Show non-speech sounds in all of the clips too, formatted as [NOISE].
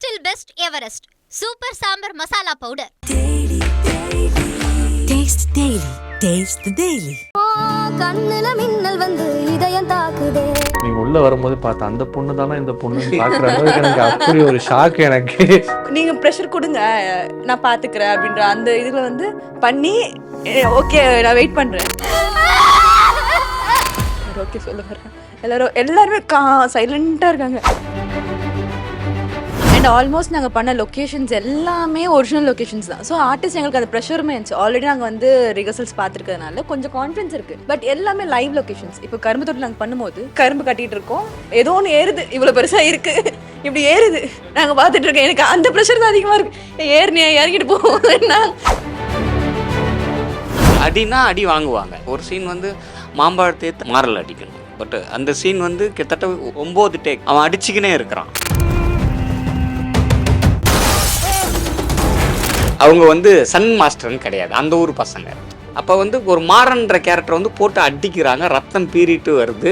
Still best Everest super sambar masala powder Taste the Daily. Taste the Daily. கண்ணுல மின்னல் வந்து இதயம் தாக்குதே. நீங்க உள்ள வரும்போது பார்த்த அந்த பொண்ணு தானே இந்த பொண்ணு எனக்கு அப்படி ஒரு ஷாக் எனக்கு. நீங்க ப்ரெஷர் கொடுங்க. நான் பாத்துக்கிறேன் அப்படின்ற அந்த இதுல வந்து பண்ணி [LAUGHS] ஓகே நான் வெயிட் பண்றேன். ஓகே சொல்லுங்க எல்லாரும் எல்லாருமே கா சைலண்டா இருக்காங்க. அண்ட் ஆல்மோஸ்ட் நாங்கள் பண்ண லொக்கேஷன்ஸ் எல்லாமே ஒரிஜினல் லொக்கேஷன்ஸ் தான். ஸோ ஆர்டிஸ்ட் எங்களுக்கு அது ப்ரெஷருமே இருந்துச்சு. ஆல்ரெடி நாங்கள் வந்து ரிஹர்சல்ஸ் பார்த்துருக்கறதுனால கொஞ்சம் கான்ஃபிடன்ஸ் இருக்குது பட் எல்லாமே லைவ் லொக்கேஷன்ஸ் இப்போ கரும்பு தொட்டில் நாங்கள் பண்ணும்போது கரும்பு கட்டிகிட்டு இருக்கோம். ஏதோ ஒன்று ஏறுது. இவ்வளோ பெருசாக இருக்குது இப்படி ஏறுது. நாங்கள் பார்த்துட்டு இருக்கோம். எனக்கு அந்த ப்ரெஷர் தான் அதிகமாக இருக்கு. ஏறினே இறங்கிட்டு போவோம் அடினா அடி வாங்குவாங்க. ஒரு சீன் வந்து மாம்பழத்தை மாறல் அடிக்கணும். பட் அந்த சீன் வந்து கிட்டத்தட்ட ஒம்பது டேக் அவன் அடிச்சுக்கினே இருக்கிறான். அவங்க வந்து சன் மாஸ்டர்னு கிடையாது. அந்த ஊர் பசங்க. அப்போ வந்து ஒரு மாறன்ற கேரக்டர் வந்து போட்டு அடிக்கிறாங்க. ரத்தம் பீறிட்டு வருது.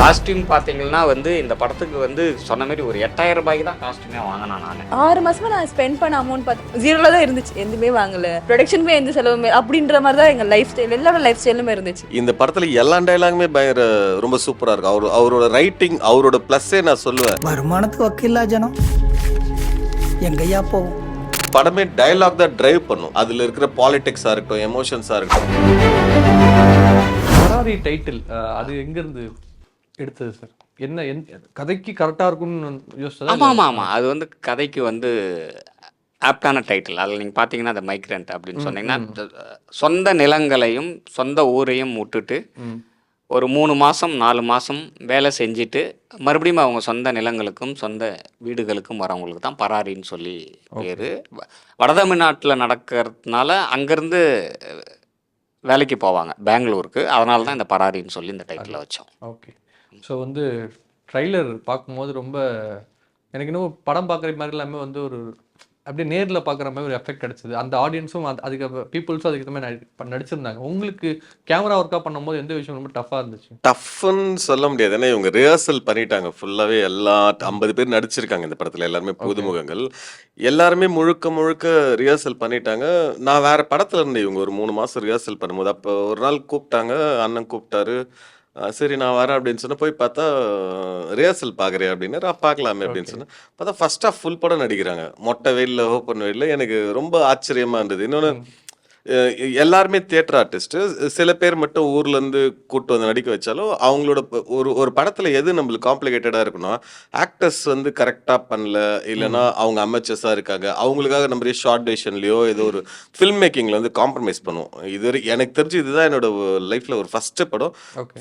காஸ்டியூம் பார்த்தீங்கன்னா வந்து இந்த படத்துக்கு வந்து சொன்ன மாதிரி ஒரு எட்டாயிரம் ரூபாய்க்கு தான் காஸ்டியூமே வாங்கினேன் நான். ஆறு மாசமா நான் ஸ்பெண்ட் பண்ண அமௌண்ட் பார்த்து ஜீரோல தான் இருந்துச்சு. எதுவுமே வாங்கல. ப்ரொடக்ஷனுமே எந்த செலவுமே அப்படின்ற மாதிரி தான் எங்க லைஃப் ஸ்டைல் எல்லாரோட லைஃப் ஸ்டைலுமே இருந்துச்சு. இந்த படத்துல எல்லா டைலாகுமே பயங்கர ரொம்ப சூப்பரா இருக்கும். அவர் அவரோட ரைட்டிங் அவரோட ப்ளஸ்ஸே நான் சொல்லுவேன். வருமானத்துக்கு வக்கில்லா ஜனம். எங்கய்யா போவோம் படமே டயலாக் தான் டிரைவ் பண்ணும். அதுல இருக்கிற பாலிடிக்ஸா இருக்கட்டும் எமோஷன்ஸா இருக்கட்டும். பராரி டைட்டில் அது எங்க இருந்து எடுத்தது சார் என்ன எந்த கதைக்கு கரெக்டா இருக்கும்னு யோசிச்சதா ஆமாம் ஆமாம் ஆமாம் அது வந்து கதைக்கு வந்து ஆப்டான டைட்டில் அதில் நீங்கள் பார்த்தீங்கன்னா அந்த மைக்ரண்ட் அப்படின்னு சொன்னீங்கன்னா சொந்த நிலங்களையும் சொந்த ஊரையும் விட்டுட்டு ஒரு மூணு மாதம் நாலு மாதம் வேலை செஞ்சுட்டு மறுபடியும் அவங்க சொந்த நிலங்களுக்கும் சொந்த வீடுகளுக்கும் வரவங்களுக்கு தான் பராரின்னு சொல்லி பேர். வடதமிழ்நாட்டில் நடக்கிறதுனால அங்கேருந்து வேலைக்கு போவாங்க பெங்களூருக்கு. அதனால தான் இந்த பராரின்னு சொல்லி இந்த டைட்டில் வச்சோம். ஓகே. ஸோ வந்து ட்ரைலர் பார்க்கும்போது ரொம்ப எனக்கு இன்னும் படம் பார்க்குற மாதிரி எல்லாமே வந்து ஒரு அப்படியே நேரில் பார்க்குற மாதிரி ஒரு எஃபெக்ட் கிடைச்சது. அந்த ஆடியன்ஸும் அது அதுக்கு பீப்புள்ஸும் அதுக்கு மாதிரி நடி- நடிச்சிருந்தாங்க. உங்களுக்கு கேமரா ஒர்க்காக பண்ணும்போது எந்த விஷயம் ரொம்ப டஃப்பாக இருந்துச்சு? டஃப்னு சொல்ல முடியாது. ஏன்னா இவங்க ரிஹர்சல் பண்ணிட்டாங்க. ஃபுல்லாவே எல்லா ஐம்பது பேர் நடிச்சிருக்காங்க இந்த படத்துல. எல்லாருமே புதுமுகங்கள். எல்லாருமே முழுக்க முழுக்க ரிஹர்சல் பண்ணிட்டாங்க. நான் வேற படத்துல இருந்தேன். இவங்க ஒரு மூணு மாசம் ரிஹர்சல் பண்ணும்போது. அப்போ ஒரு நாள் கூப்பிட்டாங்க. அண்ணன் கூப்பிட்டாரு. சரி நான் வரேன் அப்படின்னு சொன்னா போய் பார்த்தா ரிஹர்சல் பார்க்குறேன் அப்படின்னு. நான் பார்க்கலாமே அப்படின்னு சொன்னேன். பார்த்தா ஃபர்ஸ்ட் ஆஃப் ஃபுல் படம் நடிக்கிறாங்க. மொட்டை வெயிலில் ஓப்பன் வெயிலில். எனக்கு ரொம்ப ஆச்சரியமா இருந்தது. இன்னொன்று எல்லாருமே தியேட்டர் ஆர்டிஸ்ட் சில பேர் மட்டும் ஊர்ல இருந்து கூட்டு வந்து நடிக்க வச்சாலும் அவங்களோட ஒரு ஒரு படத்துல எது நம்மளுக்கு காம்ப்ளிகேட்டடா இருக்குன்னா ஆக்டர்ஸ் வந்து கரெக்டா பண்ணல இல்லைன்னா அவங்க அமெச்சர்ஸா இருக்காங்க. அவங்களுக்காக நம்ம ஷார்ட் டேஷன்லயோ ஏதோ ஒரு ஃபில்ம் மேக்கிங்ல வந்து காம்ப்ரமைஸ் பண்ணுவோம். இது எனக்கு தெரிஞ்சு இதுதான் என்னோட லைஃப்ல ஒரு ஃபர்ஸ்ட் படம்.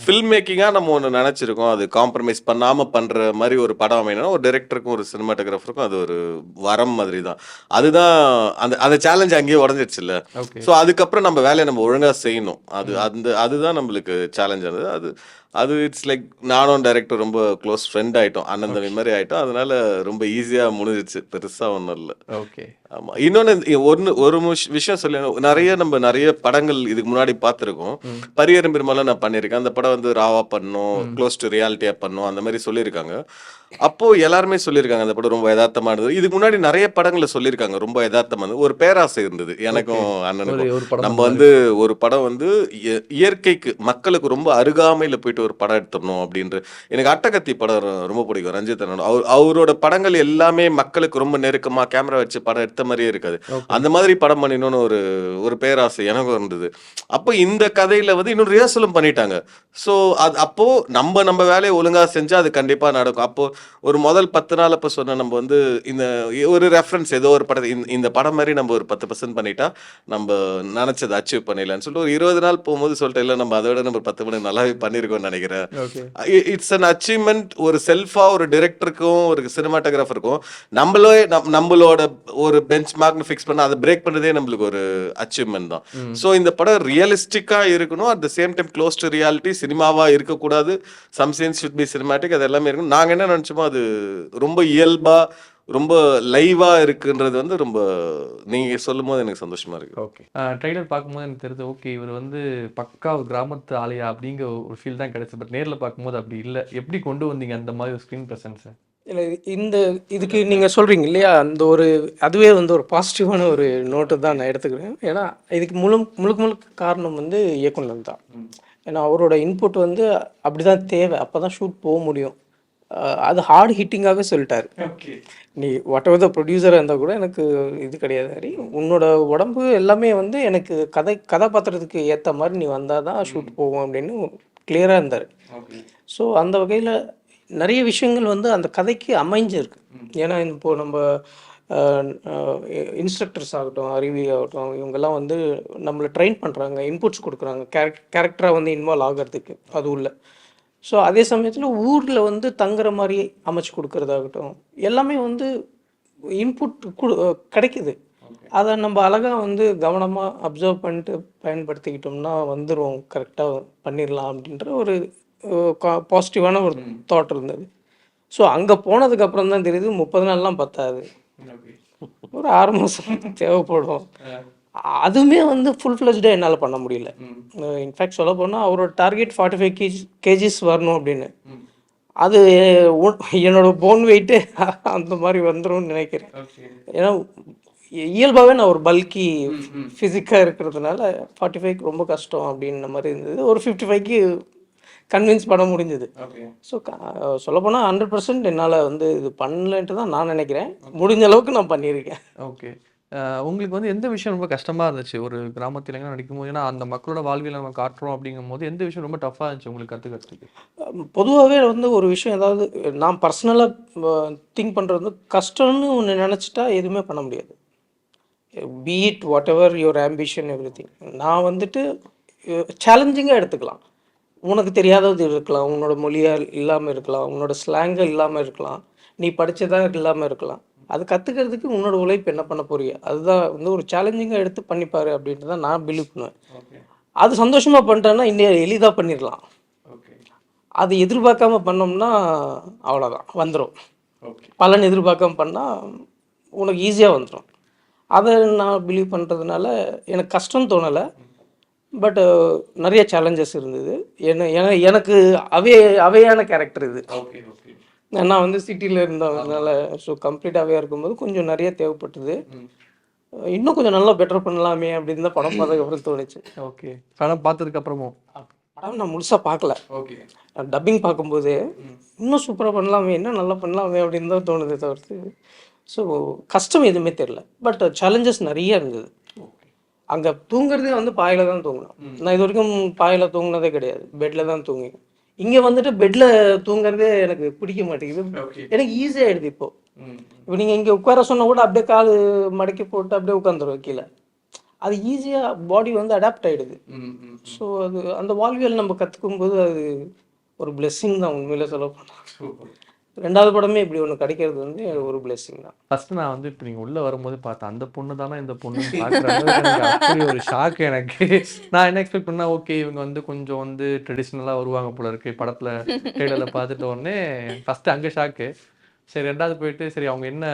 ஃபில்ம் மேக்கிங்கா நம்ம ஒன்று நினைச்சிருக்கோம். அது காம்ப்ரமைஸ் பண்ணாம பண்ற மாதிரி ஒரு படம் அமையணும்னா ஒரு டைரக்டருக்கும் ஒரு சினிமாட்டோகிராஃபருக்கும் அது ஒரு வரம் மாதிரி தான் அதுதான் அந்த அந்த சேலஞ்ச் அங்கேயே உடஞ்சிருச்சுல்ல. ஓகே ஸோ அதுக்கப்புறம் நம்ம வேலையை நம்ம ஒழுங்கா செய்யணும். அது அந்த அதுதான் நம்மளுக்கு சேலஞ்சானது அது அது இட்ஸ் லைக் நானும் டைரக்டர் ரொம்ப க்ளோஸ் ஃப்ரெண்ட் ஆயிட்டோம். அண்ணன் தம்பி மாதிரி ஆயிட்டோம். அதனால ரொம்ப ஈஸியா முடிஞ்சிச்சு பெருசா ஒன்றும் இல்லை. ஓகே ஆமா. இன்னொன்னு ஒன்னு ஒரு விஷயம் சொல்லி. நிறைய நம்ம நிறைய படங்கள் இதுக்கு முன்னாடி பார்த்துருக்கோம். பரியரும் பெருமாளும் நான் பண்ணியிருக்கேன். அந்த படம் வந்து ராவா பண்ணும் க்ளோஸ் டு ரியாலிட்டியா பண்ணும். அந்த மாதிரி சொல்லியிருக்காங்க. அப்போ எல்லாருமே சொல்லியிருக்காங்க அந்த படம் ரொம்ப யதார்த்தமானது. இதுக்கு முன்னாடி நிறைய படங்களை சொல்லியிருக்காங்க ரொம்ப யதார்த்தமானது. ஒரு பேராசை இருந்தது. எனக்கும் அண்ணனுக்கும். நம்ம வந்து ஒரு படம் வந்து இய- இயற்கைக்கு மக்களுக்கு ரொம்ப அருகாமையில போயிட்டு ஒரு படம் எடுத்துடணும் அப்படின்ற எனக்கு அட்டகத்தி படம் ரொம்ப பிடிக்கும் ரஞ்சித் அண்ணன் அவர் அவரோட படங்கள் எல்லாமே மக்களுக்கு ரொம்ப நெருக்கமா கேமரா வச்சு படம் எடுத்த மாதிரியே இருக்காது. அந்த மாதிரி படம் பண்ணிடணும்னு ஒரு ஒரு பேராசை எனக்கும் இருந்தது. அப்போ இந்த கதையில வந்து இன்னும் ரிஹர்சலும் பண்ணிட்டாங்க. ஸோ அது அப்போ நம்ம நம்ம வேலையை ஒழுங்கா செஞ்சா அது கண்டிப்பா நடக்கும். அப்போ ஒரு முதல் பத்து நாள் அப்போ சொன்ன நம்ம வந்து இந்த ஒரு ரெஃபரன்ஸ் ஏதோ ஒரு படத்தை இந்த- படம் மாதிரி நம்ம ஒரு பத்து பர்சன்ட் பண்ணிட்டா நம்ம நினைச்சதை அச்சீவ் பண்ணிடலாம்னு சொல்லிட்டு ஒரு இருபது நாள் போகும்போது சொல்லிட்டு இல்லை நம்ம அதை விட நம்ம பத்து மணி நல்லாவே பண்ணியிருக்கோம்னு நினைக்கிறேன். இட்ஸ் அன் அச்சீவ்மெண்ட் ஒரு செல்ஃபா ஒரு டிரெக்டருக்கும் ஒரு சினிமாட்டோகிராஃபருக்கும் நம்மளே நம்- நம்மளோட ஒரு பெஞ்ச் மார்க்னு ஃபிக்ஸ் பண்ண அதை பிரேக் பண்ணதே நம்மளுக்கு ஒரு அச்சீவ்மெண்ட் தான். ஸோ இந்த படம் ரியலிஸ்டிக்கா இருக்கணும். At the same time close to reality சினிமாவா இருக்கக்கூடாது. Some scenes should be cinematic அது எல்லாமே இருக்கும் நாங்க என்ன நினைச்சோமோ அது ரொம்ப இயல்பா ரொம்ப லைவா இருக்குன்றது வந்து ரொம்ப நீங்க சொல்லும் போது எனக்கு சந்தோஷமா இருக்கு. ஓகே ட்ரைலர் பார்க்கும்போது எனக்கு தெரியுது ஓகே இவர் வந்து பக்கா ஒரு கிராமத்து ஆலையா அப்படிங்கிற ஒரு ஃபீல் தான் கிடைச்சது. பட் நேரில் பார்க்கும்போது அப்படி இல்லை. எப்படி கொண்டு வந்தீங்க அந்த மாதிரி ஒரு ஸ்க்ரீன் ப்ரெசன்ஸை இல்லை இந்த இதுக்கு நீங்கள் சொல்கிறீங்க இல்லையா அந்த ஒரு அதுவே வந்து ஒரு பாசிட்டிவான ஒரு நோட்டு தான் நான் எடுத்துக்கிறேன். ஏன்னா இதுக்கு முழு முழுக்க முழுக்க காரணம் வந்து இயக்குனர் தான். ஏன்னா அவரோட இன்புட் வந்து அப்படி தான் தேவை. அப்போ தான் ஷூட் போக முடியும். அது ஹார்ட் ஹிட்டிங்காகவே சொல்லிட்டாரு. நீ வாட் எவர் த ப்ரொடியூசராக இருந்தால் கூட எனக்கு இது கிடையாது ஹரி. உன்னோட உடம்பு எல்லாமே வந்து எனக்கு கதை கதாபாத்திரத்துக்கு ஏற்ற மாதிரி நீ வந்தால் தான் ஷூட் போகும் அப்படின்னு கிளியராக இருந்தார். ஸோ அந்த வகையில் நிறைய விஷயங்கள் வந்து அந்த கதைக்கு அமைஞ்சிருக்கு. ஏன்னா இப்போ நம்ம இன்ஸ்ட்ரக்டர்ஸ் ஆகட்டும் அருவி ஆகட்டும் இவங்கெல்லாம் வந்து நம்மளை ட்ரெயின் பண்ணுறாங்க இன்புட்ஸ் கொடுக்குறாங்க கேரக் கேரக்டராக வந்து இன்வால்வ் ஆகிறதுக்கு. அது உள்ள. ஸோ அதே சமயத்தில் ஊரில் வந்து தங்குற மாதிரி அமைச்சு கொடுக்கறதாகட்டும் எல்லாமே வந்து இன்புட் கொடு கிடைக்குது. அதை நம்ம அழகாக வந்து கவனமாக அப்சர்வ் பண்ணிட்டு பயன்படுத்திக்கிட்டோம்னா வந்துடும் கரெக்டாக பண்ணிடலாம் அப்படின்ற ஒரு பாசிட்டிவான ஒரு தாட் இருந்தது. ஸோ அங்கே போனதுக்கப்புறம் தான் தெரியுது முப்பது நாள்லாம் பத்தாது. ஒரு ஆறு மாதம் தேவைப்படும். அதுவுமே வந்து ஃபுல் ஃப்ளெஜ்டாக என்னால் பண்ண முடியல. இன்ஃபேக்ட் சொல்ல போனால் அவரோட target forty five KG KGs வரணும் அப்படின்னு. அது என்னோட போன் வெயிட்டு அந்த மாதிரி வந்துரும்னு நினைக்கிறேன். ஏன்னா இயல்பாகவே நான் ஒரு பல்கி ஃபிசிக்காக இருக்கிறதுனால ஃபார்ட்டி ஃபைவ்க்கு ரொம்ப கஷ்டம் அப்படின்ன மாதிரி இருந்தது. ஒரு ஃபிஃப்டி ஃபைவ்க்கு கன்வின்ஸ் பண்ண முடிஞ்சது. ஸோ சொல்லப்போனால் ஹண்ட்ரட் பர்சன்ட் என்னால் வந்து இது பண்ணலன்ட்டு தான் நான் நினைக்கிறேன். முடிஞ்ச அளவுக்கு நான் பண்ணியிருக்கேன். ஓகே உங்களுக்கு வந்து எந்த விஷயம் ரொம்ப கஷ்டமா இருந்துச்சு? ஒரு கிராமத்துல நடிக்கும் நடிக்கும்போது? ஏன்னா அந்த மக்களோட வாழ்வியல் நம்ம காட்டுறோம் அப்படிங்கும்போது எந்த விஷயம் ரொம்ப டஃப்பாக இருந்துச்சு உங்களுக்கு கற்றுக்கிறதுக்கு பொதுவாகவே வந்து ஒரு விஷயம் ஏதாவது நான் பர்சனலாக திங்க் பண்ணுறது வந்து கஷ்டம்னு ஒன்று நினச்சிட்டா எதுவுமே பண்ண முடியாது. Beat whatever your ambition everything நான் வந்துட்டு சேலஞ்சிங்காக எடுத்துக்கலாம். உனக்கு தெரியாதது இருக்கலாம். உன்னோட மொழியாக இல்லாமல் இருக்கலாம். உன்னோட ஸ்லாங்காக இல்லாமல் இருக்கலாம். நீ படித்ததாக இல்லாமல் இருக்கலாம். அது கற்றுக்கிறதுக்கு உன்னோட உழைப்பு என்ன பண்ண போறிய அதுதான் வந்து ஒரு சேலஞ்சிங்காக எடுத்து பண்ணிப்பாரு அப்படின்ட்டு தான் நான் பிலீவ் பண்ணுவேன். அது சந்தோஷமாக பண்ணிட்டேன்னா இன்னும் எளிதாக பண்ணிடலாம் அது எதிர்பார்க்காம பண்ணோம்னா அவ்வளோதான் வந்துடும் பலன் எதிர்பார்க்காம பண்ணால் உனக்கு ஈஸியாக வந்துடும் அதை நான் பிலீவ் பண்ணுறதுனால எனக்கு கஷ்டம் தோணலை. பட் நிறைய சேலஞ்சஸ் இருந்தது. ஏன்னா எனக்கு அவே அவையான கேரக்டர் இது. நான் வந்து சிட்டியில் இருந்ததுனால ஸோ கம்ப்ளீட்டாகவே இருக்கும்போது கொஞ்சம் நிறைய தேவைப்பட்டது. இன்னும் கொஞ்சம் நல்லா பெட்டர் பண்ணலாமே அப்படின்னு தான் படம் பார்த்ததுக்கப்புறம் தோணுச்சு. ஓகே. படம் பார்த்ததுக்கு அப்புறமும் படம் நான் முழுசாக பார்க்கல. ஓகே. டப்பிங் பார்க்கும்போது இன்னும் சூப்பராக பண்ணலாமே இன்னும் நல்லா பண்ணலாமே அப்படின்னு தான் தோணுதே தவிர்த்து ஸோ கஷ்டம் எதுவுமே தெரில பட் சேலஞ்சஸ் நிறைய இருந்தது. அங்கே தூங்குறதே வந்து பாயில் தான் தூங்கினோம். நான் இது வரைக்கும் பாயில் தூங்கினதே கிடையாது. பெட்டில் தான் தூங்கி இங்கே வந்துட்டு பெட்டில் தூங்குறதே எனக்கு பிடிக்க மாட்டேங்குது. எனக்கு ஈஸியாகிடுது இப்போ. இப்போ நீங்கள் இங்கே உட்கார சொன்னால் கூட அப்படியே கால் மடக்கி போட்டு அப்படியே உட்காந்துரும் கீழே. அது ஈஸியாக பாடி வந்து அடாப்ட் ஆகிடுது ஸோ அது அந்த வாழ்வியல் நம்ம கற்றுக்கும் போது அது ஒரு blessing தான் உண்மையில சொல்ல போனால் ரெண்டாவது படமே இப்படி ஒன்று கிடைக்கிறது வந்து ஒரு பிளெஸிங் தான். ஃபர்ஸ்ட் நான் வந்து இப்போ நீங்கள் உள்ளே வரும்போது பார்த்தேன் அந்த பொண்ணு தானே இந்த பொண்ணு அப்படி ஒரு ஷாக் எனக்கு. நான் என்ன எக்ஸ்பெக்ட் பண்ணா ஓகே இவங்க வந்து கொஞ்சம் வந்து ட்ரெடிஷ்னலாக வருவாங்க போல இருக்கு. படத்தில் ட்ரெய்லரில் பார்த்துட்ட உடனே ஃபஸ்ட்டு அங்கே ஷாக்கு சரி ரெண்டாவது போயிட்டு சரி அவங்க என்ன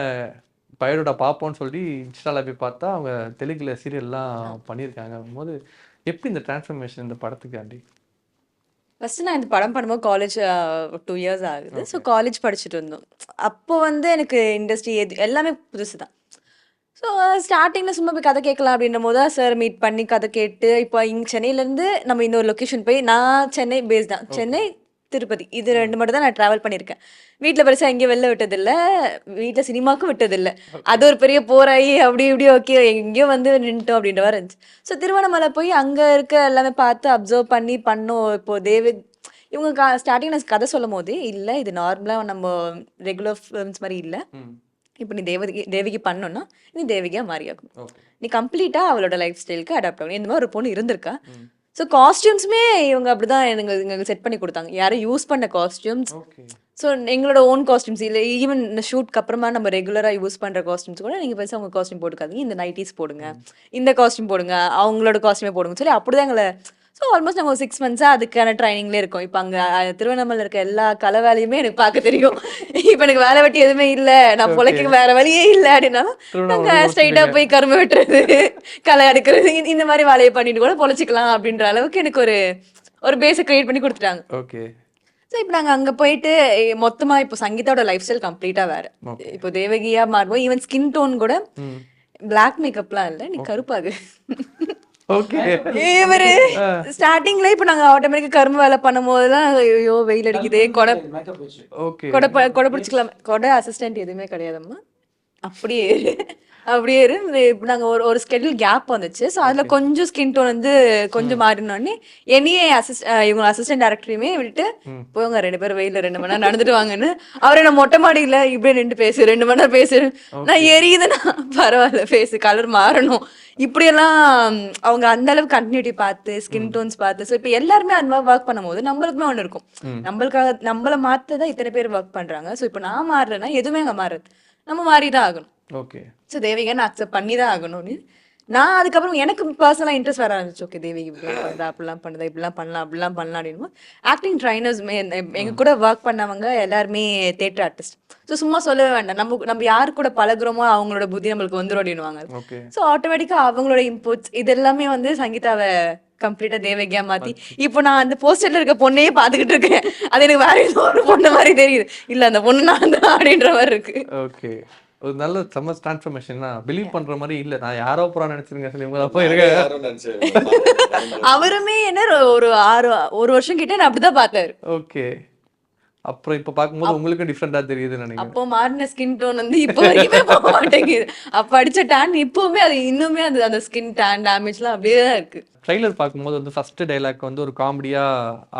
பயோடா பார்ப்போம்னு சொல்லி இன்ஸ்டாவில் போய் பார்த்தா அவங்க தெலுங்குல சீரியல்லாம் பண்ணியிருக்காங்க போது எப்படி இந்த டிரான்ஸ்ஃபர்மேஷன் இந்த படத்துக்காண்டி ஃபஸ்ட்டு நான் இந்த படம் பண்ணும்போது காலேஜ் டூ இயர்ஸ் ஆகுது. ஸோ காலேஜ் படிச்சுட்டு இருந்தோம். அப்போ வந்து எனக்கு இண்டஸ்ட்ரி எது எல்லாமே புதுசு தான். ஸோ ஸ்டார்டிங்கில் சும்மா போய் கதை கேட்கலாம் அப்படின்ற போது தான் சார் மீட் பண்ணி கதை கேட்டு இப்போ இங்கே சென்னையிலேருந்து நம்ம இன்னொரு லொக்கேஷன் போய் நான் சென்னை பேஸ் தான். சென்னை திருப்பதி. இது ரெண்டு மட்டும் தான் நான் ட்ராவல் பண்ணியிருக்கேன். வீட்டில் பெருசாக எங்கேயும் வெளில விட்டதில்ல. வீட்டில் சினிமாவுக்கும் விட்டதில்லை. அது ஒரு பெரிய போராயி அப்படி இப்படி ஓகே எங்கேயோ வந்து நின்ட்டோம் அப்படின்ற மாதிரி இருந்துச்சு. ஸோ திருவண்ணாமலை போய் அங்கே இருக்க எல்லாமே பார்த்து அப்சர்வ் பண்ணி பண்ணோம். இப்போ தேவி இவங்க கா ஸ்டார்டிங் நான் கதை சொல்லும் போது இல்லை இது நார்மலாக நம்ம ரெகுலர் ஃபிலிம்ஸ் மாதிரி இல்லை. இப்போ நீ தேவகி தேவிக்கு பண்ணோன்னா நீ தேவிகா மாறியாகும் நீ கம்ப்ளீட்டாக அவளோட லைஃப் ஸ்டைலுக்கு அடாப்ட் ஆகணும். இந்த மாதிரி ஒரு பொண்ணு இருந்திருக்கா. ஸோ காஸ்டியூம்ஸுமே இவங்க அப்படிதான் எனக்கு எங்களுக்கு செட் பண்ணி கொடுத்தாங்க. யாரும் யூஸ் பண்ண காஸ்டியூம்ஸ் ஸோ எங்களோட ஓன் காஸ்டியூம்ஸ் இல்லை ஈவன் இந்த ஷூட்க்கு அப்புறமா நம்ம ரெகுலராக யூஸ் பண்ணுற காஸ்டியூம்ஸ் கூட நீங்கள் பெருசாக உங்கள் காஸ்டியூம் போட்டுக்காதீங்க. இந்த நைட்டிஸ் போடுங்க. இந்த காஸ்டியூம் போடுங்க. அவங்களோட காஸ்டியூமே போடுங்க. சொல்லி அப்படி தான் எங்களை ஸோ ஆல்மோஸ்ட் ஒரு சிக்ஸ் மந்த்ஸாக அதுக்கான ட்ரைனிங்லேயே இருக்கோம். இப்போ அங்கே திருவண்ணாமலை இருக்க எல்லா கலை வேலையுமே எனக்கு பார்க்க தெரியும். இப்போ எனக்கு வேலை வெட்டி எதுவுமே இல்லை. நான் பொழைக்க வேற வழியே இல்லை அப்படின்னாலும் நாங்கள் ஸ்ட்ரைட்டாக போய் கரும்பு வெட்டுறது களை எடுக்கிறது இந்த- மாதிரி வேலையை பண்ணிட்டு கூட பொழைச்சிக்கலாம் அப்படின்ற அளவுக்கு எனக்கு ஒரு ஒரு பேஸை கிரியேட் பண்ணி கொடுத்துட்டாங்க. ஓகே ஸோ இப்போ நாங்கள் அங்கே போயிட்டு எ- மொத்தமா இப்போ சங்கீதாவோட லைஃப் ஸ்டைல் கம்ப்ளீட்டாக வேற. இப்போ தேவகியா மாறுவோம் ஈவன் ஸ்கின் டோன் கூட பிளாக் மேக்கப்லாம் இல்லை நீ கருப்பாகு. இவரு ஸ்டார்டிங்ல இப்போ நாங்க ஆட்டோமேட்டிக்கா கரும்பு வேலை பண்ணும் போதெல்லாம் ஐயோ வெயில் அடிக்குதே கொடை கொடை கொடை பிடிச்சிக்கலாம். கொடை அசிஸ்டன்ட் எதுவுமே கிடையாதம்மா. அப்படியே. அப்படியே இரு. இப்போ நாங்கள் ஒரு ஒரு ஸ்கெடியூல் கேப் வந்துச்சு. ஸோ அதில் கொஞ்சம் ஸ்கின் டோன் வந்து கொஞ்சம் மாறினோடனே என்னையே அசிஸ்ட் இவங்க அசிஸ்டன்ட் டேரக்டரையுமே விட்டுட்டு போங்க ரெண்டு பேரும் வெயில ரெண்டு மணி நேரம் நடந்துட்டு வாங்கன்னு. அவரை நான் மொட்டை மாடியில் இப்படியே நின்று பேசு ரெண்டு மணி நேரம் பேசு. நான் எரியுதுன்னா பரவாயில்ல பேசு கலர் மாறணும். இப்படியெல்லாம் அவங்க அந்த அளவுக்கு கண்டினியூட்டி பார்த்து ஸ்கின் டோன்ஸ் பார்த்து ஸோ இப்போ எல்லாருமே அந்த மாதிரி ஒர்க் பண்ணும்போது நம்மளுக்குமே ஒன்று இருக்கும். நம்மளுக்காக நம்மளை மாற்ற தான் இத்தனை பேர் ஒர்க் பண்ணுறாங்க ஸோ இப்போ நான் மாறுறேன்னா எதுவுமே அங்கே மாறுறது நம்ம மாறி தான் ஆகணும். ஓகே ஸோ தேவிகா நான் அக்செப்ட் பண்ணி தான் ஆகணும்னு. நான் அதுக்கப்புறம் எனக்கு பர்சனலாக இன்ட்ரெஸ்ட் வர ஆரம்பிச்சு ஓகே தேவிகா இப்படிலாம் பண்ணுறா அப்படிலாம் பண்ணுதா இப்படிலாம் பண்ணலாம் அப்படிலாம் பண்ணலாம் அப்படின்னு ஆக்டிங் ட்ரைனர்ஸ்மே எங்க கூட ஒர்க் பண்ணவங்க எல்லாருமே தேட்டர் ஆர்டிஸ்ட் ஸோ சும்மா சொல்லவே வேண்டாம். நம்ம நம்ம யார் கூட பழகுறோமோ அவங்களோட புத்தி நம்மளுக்கு வந்துரும் அப்படின்னுவாங்க. ஓகே ஸோ ஆட்டோமேட்டிக்காக அவங்களோட இன்புட்ஸ் இது எல்லாமே வந்து சங்கீதாவை கம்ப்ளீட்டா தேவகியா மாத்தி இப்போ நான் அந்த போஸ்டர்ல இருக்க பொண்ணையே பாத்துக்கிட்டு இருக்கேன். அது எனக்கு வேற ஏதோ ஒரு பொண்ணு மாதிரி தெரியுது. இல்ல அந்த பொண்ணு நான் தான் அப்படின்ற மாதிரி இருக்கு. ஓகே ஒரு நல்ல செம்ம டிரான்ஸ்ஃபர்மேஷன் பிலீவ் பண்ற மாதிரி இல்ல. நான் யாரோ புறா நினைச்சிருங்க சொல்லி உங்களை அப்போ இருக்க அவருமே என்ன ஒரு ஆறு ஒரு வருஷம் கிட்ட நான் அப்படிதான் பார்த்தாரு ஓகே அப்புறம் இப்ப பார்க்கும்போது உங்களுக்கு டிஃப்ரெண்டா தெரியுதுன்னு நினைக்கிறேன். அப்போ மாறின ஸ்கின் டோன் வந்து இப்போ வரைக்குமே போக மாட்டேங்குது. அப்ப அடிச்ச டேன் இப்பவுமே அது இன்னுமே அது அந்த ஸ்கின் டேன் டேமேஜ்லாம் அப்படியே தான் இருக்கு. ட்ரைலர் பார்க்கும்போது வந்து ஃபர்ஸ்ட் டைலாக் வந்து ஒரு காமெடியா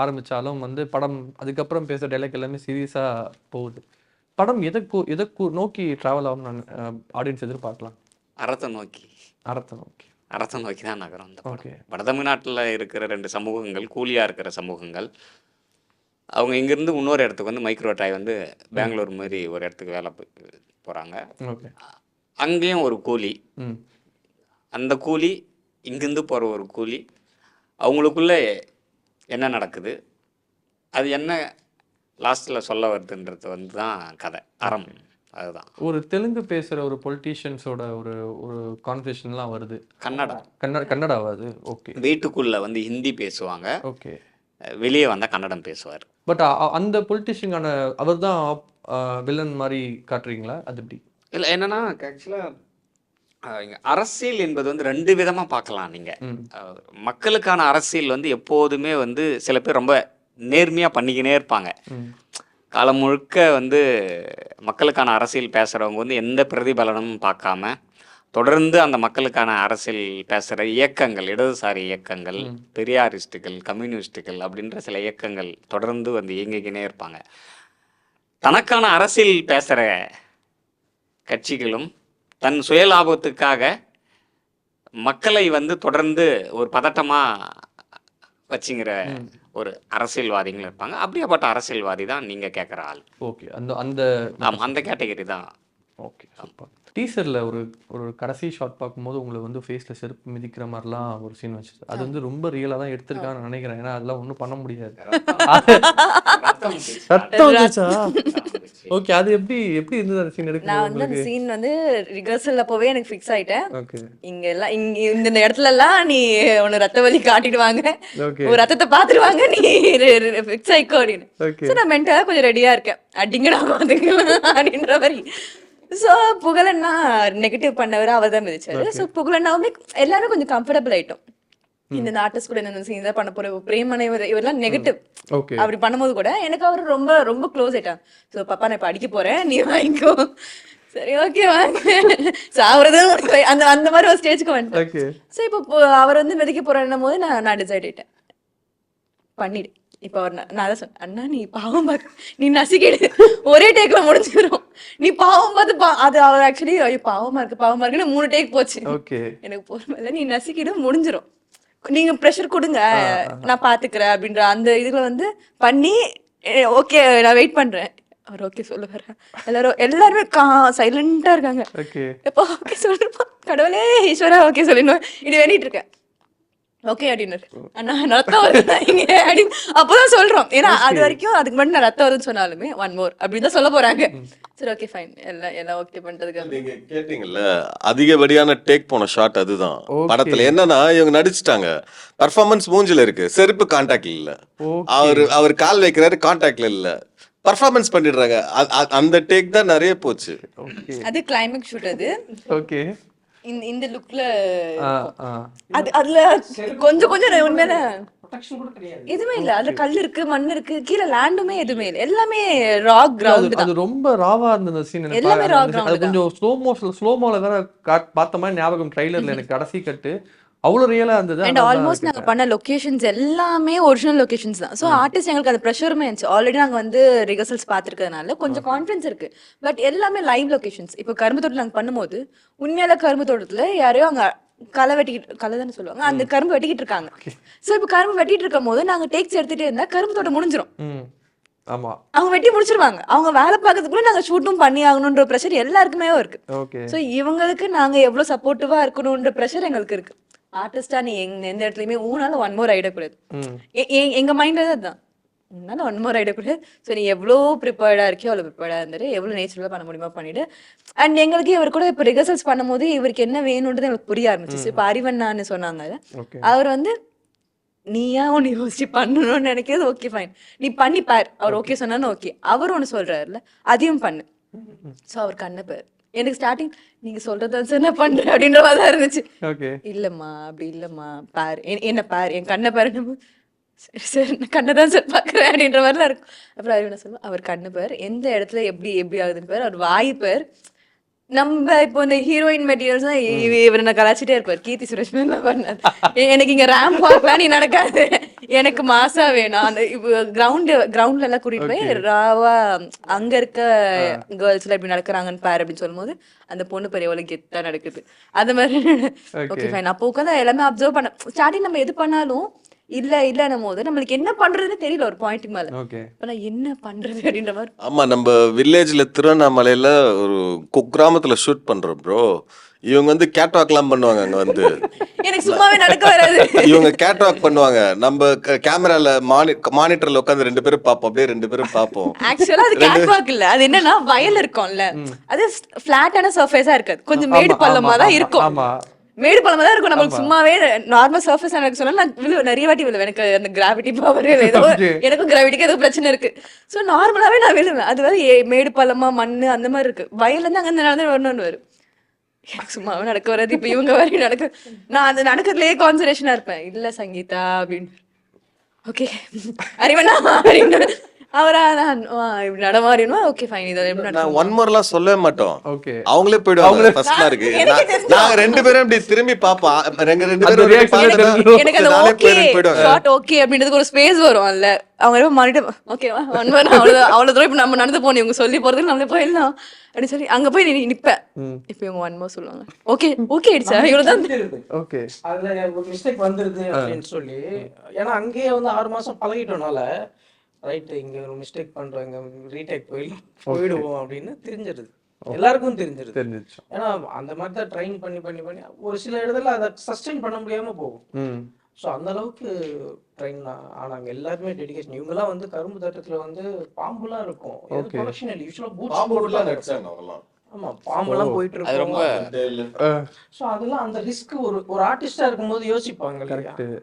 ஆரம்பிச்சாலும் வந்து படம் அதுக்கப்புறம் பேசுற டைலாக் எல்லாமே சீரியஸா போகுது. படம் எதற்கு எதற்கு நோக்கி டிராவல் ஆகும் நான் ஆடியன்ஸ் எதிர்பார்க்கலாம்? அறத்தை நோக்கி. அறத்தை நோக்கி. அறத்தை நோக்கி தான் நகரம் இந்த படம். வட தமிழ்நாட்டில் இருக்கிற ரெண்டு சமூகங்கள் கூலியாக இருக்கிற சமூகங்கள் அவங்க இங்கேருந்து இன்னொரு இடத்துக்கு வந்து மைக்ரோ ட்ராய் வந்து பெங்களூர் மாதிரி ஒரு இடத்துக்கு வேலை போகிறாங்க ஓகே. அங்கேயும் ஒரு கூலி. அந்த கூலி இங்கேருந்து போகிற ஒரு கூலி அவங்களுக்குள்ளே என்ன நடக்குது? அது என்ன லாஸ்ட்டில் சொல்ல வருதுன்றது வந்து தான் கதை. அறம். அதுதான். ஒரு தெலுங்கு பேசுற ஒரு பொலிட்டீஷியன்ஸோட ஒரு ஒரு கான்வர்சேஷன்லாம் வருது. கன்னடா. கன்னட கன்னடாவா அது? ஓகே வீட்டுக்குள்ளே வந்து ஹிந்தி பேசுவாங்க. ஓகே வெளியே வந்தால் கன்னடம் பேசுவார். பட் அந்த பொலிட்டிஷியனுக்கான அவர் தான் வில்லன் மாதிரி காட்டுறீங்களா? அது எப்படி? இல்லை என்னன்னா ஆக்சுவலாக அரசியல் என்பது வந்து ரெண்டு விதமாக பார்க்கலாம் நீங்கள் மக்களுக்கான அரசியல் வந்து எப்போதுமே வந்து சில பேர் ரொம்ப நேர்மையாக பண்ணிக்கினே இருப்பாங்க. காலம் முழுக்க வந்து மக்களுக்கான அரசியல் பேசுகிறவங்க வந்து எந்த பிரதிபலனும் பார்க்காம தொடர்ந்து அந்த மக்களுக்கான அரசியல் பேசுகிற இயக்கங்கள் இடதுசாரி இயக்கங்கள் பெரியாரிஸ்டுகள் கம்யூனிஸ்டுகள் அப்படின்ற சில இயக்கங்கள் தொடர்ந்து வந்து இயங்கிக்கினே இருப்பாங்க. தனக்கான அரசியல் பேசுகிற கட்சிகளும் தன் சுயலாபத்துக்காக மக்களை வந்து தொடர்ந்து ஒரு பதட்டமாக வச்சுங்கிற ஒரு அரசியல்வாதிகள் இருப்பாங்க. அப்படியாப்பட்ட அரசியல்வாதி தான் நீங்கள் கேட்குற ஆள். ஓகே. அந்த அந்த ஆமாம் அந்த கேட்டகரி தான். ஓகே டீசரில் ஒரு ஒரு கடைசி ஷாட் பார்க்கும்போது உங்களுக்கு வந்து ஃபேஸில் செருப்பு மிதிக்கிற மாதிரிலாம் ஒரு சீன் வச்சு அது வந்து ரொம்ப ரியலாக தான் எடுத்திருக்கான்னு நினைக்கிறேன். ஏன்னா அதெல்லாம் ஒன்றும் பண்ண முடியாது. ரத்தம் வந்துச்சா. ஓகே அது எப்படி எப்படி இருந்தது அந்த சீன் நான் எடுக்கும்போது வந்து அந்த சீன் வந்து ரிகர்சல் அப்போவே எனக்கு ஃபிக்ஸ் ஆயிட்டேன். ஓகே இங்க எல்லாம் இங்க இந்த இடத்துல எல்லாம் நீ உன்னை ரத்த வலி காட்டிடுவாங்க. ஓகே ஒரு ரத்தத்தை பாத்துருவாங்க நீ ஃபிக்ஸ் ஆயிக்கோ அப்படின்னு. நான் மென்டலா கொஞ்சம் ரெடியா இருக்கேன். அடிங்கடா பாத்துக்கலாம் அப்படின்ற மாதிரி. ஸோ புகழன்னா நெகட்டிவ் பண்ணவர் அவர் தான் மிதிச்சாரு ஸோ புகழன்னாவுமே எல்லாரும் கொஞ்சம் கம்ஃபர்டபுள் ஆயிட்டோம். இந்த ஆர்டிஸ்ட் கூட இந்த சீன் பண்ண போற பிரேமனை இவர் இவரெல்லாம் நெகட்டிவ் அப்படி பண்ணும்போது கூட எனக்கு அவர் ரொம்ப ரொம்ப க்ளோஸ் ஆயிட்டாங்க ஸோ பாப்பா நான் இப்போ அடிக்க போறேன் நீ வாங்கிக்கோ. சரி ஓகே வாங்க. சாவுறது அந்த அந்த மாதிரி ஒரு ஸ்டேஜ்க்கு வந்துட்டேன். ஸோ இப்போ இப்போ அவர் வந்து மிதிக்க போறேன்னும் போது நான் நான் டிசைட் ஆயிட்டேன். பண்ணிடு. இப்போ அவர் நான் நான் தான் சொன்னேன் அண்ணா நீ பாவம் பார்க்க நீ நசிக்கிடு. ஒரே டேக்ல முடிஞ்சிடும் நீ பாவம் பார்த்து பா அது அவர் ஆக்சுவலி ஐயோ பாவமா இருக்கு பாவமா இருக்குன்னு மூணு டேக் போச்சு. எனக்கு இல்லை நீ நசிக்கிடு முடிஞ்சிரும். நீங்க ப்ரெஷர் கொடுங்க. நான் பாத்துக்கிறேன் அப்படின்ற அந்த இதுல வந்து பண்ணி ஓகே நான் வெயிட் பண்றேன். அவர் ஓகே சொல்லுவார். எல்லாரும் எல்லாருமே கா சைலண்டா இருக்காங்க. எப்போ ஓகே சொல்லுப்பா கடவுளே ஈஸ்வரா ஓகே சொல்லிடுவேன் இது வேண்டிட்டு இருக்கேன். ஓகே அப்படின்னு ரத்தம் வருது இங்க அப்படின்னு. அப்பதான் சொல்றோம். ஏன்னா அது வரைக்கும் அதுக்கு முன்னாடி நான் ரத்தம் வருதுன்னு சொன்னாலுமே ஒன் மோர் அப்படின்னு தான் சொல்ல போறாங்க. சரி ஓகே ஃபைன் எல்லாம் எல்லாம் ஓகே பண்றதுக்கு. நீங்க கேட்டீங்கல்ல அதிகப்படியான டேக் போன ஷாட் அதுதான். படத்துல என்னன்னா இவங்க நடிச்சிட்டாங்க. பர்ஃபார்மன்ஸ் மூஞ்சில இருக்கு. செருப்பு கான்டாக்ட்ல இல்ல. அவர் அவர் கால் வைக்கிறாரு கான்டாக்ட்ல இல்ல. பர்ஃபார்மன்ஸ் பண்ணிடுறாங்க. அந்த டேக் தான் நிறைய போச்சு. அது கிளைமேக்ஸ் ஷூட் அது. ஓகே இந்த இந்த லுக்ல அது அதுல கொஞ்சம் கொஞ்சம் உண்மையில எதுவுமே இல்ல. அதுல கல் இருக்கு மண் இருக்கு கீழே லேண்டுமே எதுவுமே இல்ல. எல்லாமே ராக் கிரவுண்ட் அது ரொம்ப ராவா இருந்த அந்த சீன் எல்லாமே ground அது கொஞ்சம் ஸ்லோ மோஷன் ஸ்லோ மோல வேற பார்த்த மாதிரி ஞாபகம் ட்ரைலர்ல [LAUGHS] எனக்கு கடைசி கட்டு அவ்வளவு ரியலா இருந்தது. அண்ட் ஆல்மோஸ்ட் நாங்க கேட்டேன். பண்ண லொகேஷன்ஸ் எல்லாமே ஒரிஜினல் லொகேஷன்ஸ் தான். ஸோ ஆர்டிஸ்ட் எங்களுக்கு அந்த ப்ரெஷருமே இருந்துச்சு. ஆல்ரெடி நாங்க வந்து ரிகர்சல்ஸ் பார்த்துருக்கறதுனால கொஞ்சம் கான்ஃபிடன்ஸ் இருக்கு. பட் எல்லாமே லைவ் லொகேஷன்ஸ் இப்போ கரும்பு தோட்டம் நாங்க பண்ணும்போது உண்மையில கரும்பு தோட்டத்துல யாரையோ அங்க களை வெட்டிக்கிட்டு களை தானே சொல்லுவாங்க. அந்த கரும்பு வெட்டிக்கிட்டு இருக்காங்க. ஸோ இப்போ கரும்பு வெட்டிட்டு இருக்கும் போது நாங்க டேக்ஸ் எடுத்துட்டே இருந்தா கரும்பு தோட்டம் முடிஞ்சிரும் ஆமா. அவங்க வெட்டி முடிச்சிருவாங்க. அவங்க வேலை பார்க்கறதுக்குள்ள நாங்க ஷூட்டும் பண்ணி ஆகணுன்ற ப்ரெஷர் எல்லாருக்குமே இருக்கு. ஸோ இவங்களுக்கு நாங்க எவ்வளவு சப்போர்ட்டிவா இருக்கணும்ன்ற ப்ரெஷர் எங்களுக்கு இருக்கு. ஆர்டிஸ்டா நீ எங்க எந்த இடத்துலயுமே ஊனால ஒன் மோர் எ- எங்க மைண்ட்ல தான் உன்னால ஒன் மோர் ஐடக்கூடாது ஸோ நீ எவ்வளோ ப்ரிப்பேர்டா இருக்கியோ அவ்வளோ ப்ரிப்பேர்டா இருந்துட்டு எவ்வளோ நேச்சுரலாக பண்ண முடியுமோ பண்ணிட்டு அண்ட் எங்களுக்கு இவர் கூட இப்போ ரிஹர்சல்ஸ் பண்ணும்போது இவருக்கு என்ன வேணுன்றது எனக்கு புரிய ஆரம்பிச்சிச்சு. இப்போ அறிவண்ணான்னு சொன்னாங்க அவர் வந்து நீயா ஒன்று யோசிச்சு பண்ணணும்னு நினைக்கிறது ஓகே ஃபைன் நீ பண்ணி பார். அவர் ஓகே. சொன்னாலும் ஓகே அவர் ஒன்று சொல்றாருல்ல அதையும் பண்ணு. ஸோ அவர் கண்ணை பார். எனக்கு ஸ்டார்டிங் நீங்க சொல்றத சார் நான் பண்றேன் அப்படின்ற மாதிரி தான் இருந்துச்சு. ஓகே இல்லம்மா அப்படி இல்லம்மா. பார் என்- என்ன பார் என் கண்ணை பாரு. நம்ம சரி சார் கண்ணை தான் சார் பார்க்குறேன் அப்படின்ற மாதிரிலாம் இருக்கும். அப்புறம் அவர் என்ன சொல்லுவோம் அவர் கண்ணு பார் எந்த இடத்துல எப்படி எப்படி ஆகுதுன்னு பார். அவர் வாய் பார். நம்ம இப்போ இந்த ஹீரோயின் மெட்டீரியல்ஸ் தான் இவ- இவர் என்ன கலாச்சிட்டே இருப்பார். கீர்த்தி சுரேஷ் பண்ணாது எனக்கு இங்க ரேம்ப் வாக்லாம் நீ நடக்காது. எனக்கு மாசா வேணும் அந்த கிரவுண்ட் கிரவுண்ட்ல எல்லாம் கூட்டிட்டு போய் ராவா அங்க இருக்க கேர்ள்ஸ்ல எப்படி நடக்கிறாங்கன்னு பாரு அப்படின்னு சொல்லும்போது அந்த பொண்ணு பெரிய எவ்வளவு கெத்தா நடக்குது. அந்த மாதிரி. ஓகே ஃபைன் அப்போ உட்காந்து எல்லாமே அப்சர்வ் பண்ண ஸ்டார்டிங் நம்ம எது பண்ணாலும் இல்ல இல்லன்னும் போது நம்மளுக்கு என்ன பண்றதுன்னு தெரியல ஒரு பாயிண்ட் மேல. ஓகே இப்ப நான் என்ன பண்றது அப்படின்ற மாதிரி. ஆமா நம்ம வில்லேஜ்ல திருவண்ணாமலையில ஒரு குக்கிராமத்துல ஷூட் பண்றோம் ப்ரோ இவங்க வந்து கேட்வாக்லாம் பண்ணுவாங்க அங்க வந்து. எனக்கு சும்மாவே நடக்க வராது. இவங்க கேட்வாக் பண்ணுவாங்க. நம்ம கேமரால மானி மானிட்டர்ல உட்காந்து ரெண்டு பேரும் பார்ப்போம். அப்படியே ரெண்டு பேரும் பார்ப்போம். ஆக்சுவலா அது கேட்வாக் இல்ல. அது என்னன்னா வயல் இருக்கும்ல. அது ஃபிளாட்டான சர்ஃபேஸா இருக்காது. கொஞ்சம் மேடு பள்ளமா தான் இருக்கும். ஆமா. மேடு பள்ளமா தான் இருக்கும். நம்மளுக்கு சும்மாவே நார்மல் சர்ஃபேஸ் எனக்கு சொன்னா நான் விழுவேன் நிறைய வாட்டி விழுவேன். எனக்கு அந்த கிராவிட்டி பவர் ஏதோ. [LAUGHS] எனக்கும் கிராவிட்டிக்கு ஏதோ பிரச்சனை இருக்கு. சோ நார்மலாவே நான் விழுவேன். அது ஏ- மேடு பள்ளமா மண்ணு அந்த மாதிரி இருக்கு. வயல்ல இருந்து அங்க நடந்து வரணும்னு வரும். எனக்கு சும்மாவே நடக்க வராது. இப்ப இவங்க வரையும் நடக்க நான் அந்த நடக்கிறதுலயே கான்சன்ட்ரேஷனா இருப்பேன். இல்ல சங்கீதா அப்படின்னு. ஓகே [LAUGHS] அறிவண்ணா அப்படின்னு. அவரா நான் இப்படி நடமாறினா ஓகே ஃபைன் இதை எப்படி நான் ஒன் மோர்லாம் சொல்லவே மாட்டோம். ஓகே அவங்களே போயிடுவாங்க ஃபர்ஸ்ட் இருக்கு. எனக்கு நாங்க ரெண்டு பேரும் இப்படி திரும்பி ரெண்டு பேரும் தெரிஞ்சிரும். எனக்கு அந்த ஓகே ஓகே அப்படின்றதுக்கு ஒரு ஸ்பேஸ் வரும் அல்ல அவங்க ரொம்ப மாறிட்டு ஓகே ஒன் அவ்வளவு அவ்வளவு தூரம் இப்ப நம்ம நடந்து போனோம். இவங்க சொல்லி போறதுக்கு நம்மளே போயிடலாம். அப்படின்னு சொல்லி அங்க போய் நீ நிப்பேன். இப்ப இவங்க ஒன் மோர் சொல்லுவாங்க. ஓகே ஓகே ஆயிடுச்சா இவ்வளவுதான். ஓகே அதுல ஒரு மிஸ்டேக் வந்துருது அப்படின்னு சொல்லி ஏன்னா அங்கேயே வந்து ஆறு மாசம் பழகிட்டோம்னால ரைட் இங்க ஒரு மிஸ்டேக் பண்றோம் இங்க ரீடேக் போயிடும் போயிடுவோம் அப்படின்னு தெரிஞ்சிருது. எல்லாருக்கும் தெரிஞ்சிருது. தெரிஞ்சிச்சு ஏன்னா அந்த மாதிரி தான் ட்ரைன் பண்ணி பண்ணி பண்ணி ஒரு சில இடத்துல அதை சஸ்டெயின் பண்ண முடியாம போகும். ம். ஸோ அந்த அளவுக்கு ட்ரெயின் ஆனாங்க எல்லாருமே டெடிகேஷன் இவங்கெல்லாம் வந்து கரும்பு தட்டத்துல வந்து பாம்புலாம் இருக்கும். இல்லை யூஸ்வலாக பாம்பு பூட்ஸ் நடிச்சாங்க அவங்கலாம் ஆமா பாம்பெல்லாம் போயிட்டு அது ரொம்ப இருக்கும் அதெல்லாம் அந்த ரிஸ்க் ஒரு ஒரு ஆர்டிஸ்டா இருக்கும்போது யோசிப்பாங்க.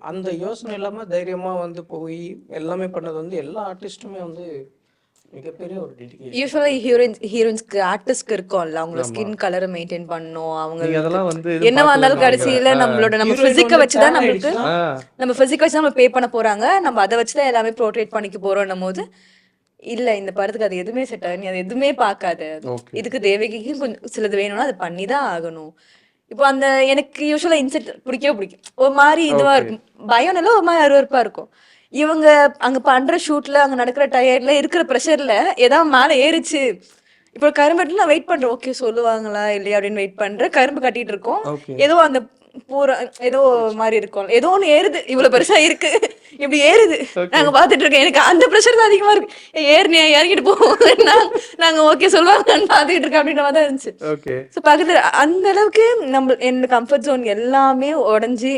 அந்த யோசனை இல்லாம தைரியமா வந்து போய் எல்லாமே பண்ணது வந்து எல்லா ஆர்டிஸ்ட்டுமே வந்து மிகப்பெரிய ஒரு டெடிகேஷன் யூஸ்வலா ஹீரோயின்ஸ் ஹீரோயின்ஸ்க்கு ஆர்டிஸ்ட்க்கு இருக்கும்ல அவங்களோட ஸ்கின் கலரை மெயின்டைன் அதெல்லாம் அவங்க வந்து என்னவா இருந்தாலும் கடைசியில. நம்மளோட நம்ம பிசிக்க ஆயிடுச்சுன்னா, ஆ. நம்ம பிசிக் வச்சு நம்ம பே பண்ண போறாங்க நம்ம அதை வச்சு தான் எல்லாமே ப்ரோட்ரேட் பண்ணிக்க போறோம் போது இல்ல இந்த படத்துக்கு அது எதுவுமே செட் ஆகும் நீ அது எதுவுமே பார்க்காத. இதுக்கு தேவகிக்கு கொஞ்சம் சிலது வேணும்னா அது பண்ணி தான் ஆகணும். இப்போ அந்த எனக்கு யூஸ்வலா இன்செட் பிடிக்கவே பிடிக்கும். ஒரு மாதிரி இதுவா. இருக்கும். பயம் இல்லை ஒரு மாதிரி அருவருப்பா இருக்கும். இவங்க அங்க பண்ற ஷூட்ல அங்க நடக்கிற டயர்ட்ல இருக்கிற ப்ரெஷர்ல ஏதாவது மேல ஏறிச்சு. இப்போ கரும்பு நான் வெயிட் பண்றேன். ஓகே சொல்லுவாங்களா இல்லையா அப்படின்னு வெயிட் பண்றேன். கரும்பு கட்டிட்டு இருக்கோம். ஏதோ அந்த பூரா ஏதோ மாதிரி இருக்கும். ஏதோ ஒண்ணு ஏறுது. இவ்வளவு பெருசா இருக்கு. இப்படி ஏறுது. நாங்க பாத்துட்டு இருக்கோம். எனக்கு அந்த ப்ரெஷர் தான் அதிகமா இருக்கு. ஏறுனியா இறங்கிட்டு போவோம் நாங்க- ஓகே சொல்லுவாங்கன்னு பாத்துக்கிட்டு இருக்கோம். அப்படின்ற மாதிரி தான் இருந்துச்சு. ஓகே ஸோ பக்கத்துல அந்த அளவுக்கு நம்ம என்னோட கம்ஃபர்ட் ஜோன் எல்லாமே உடஞ்சி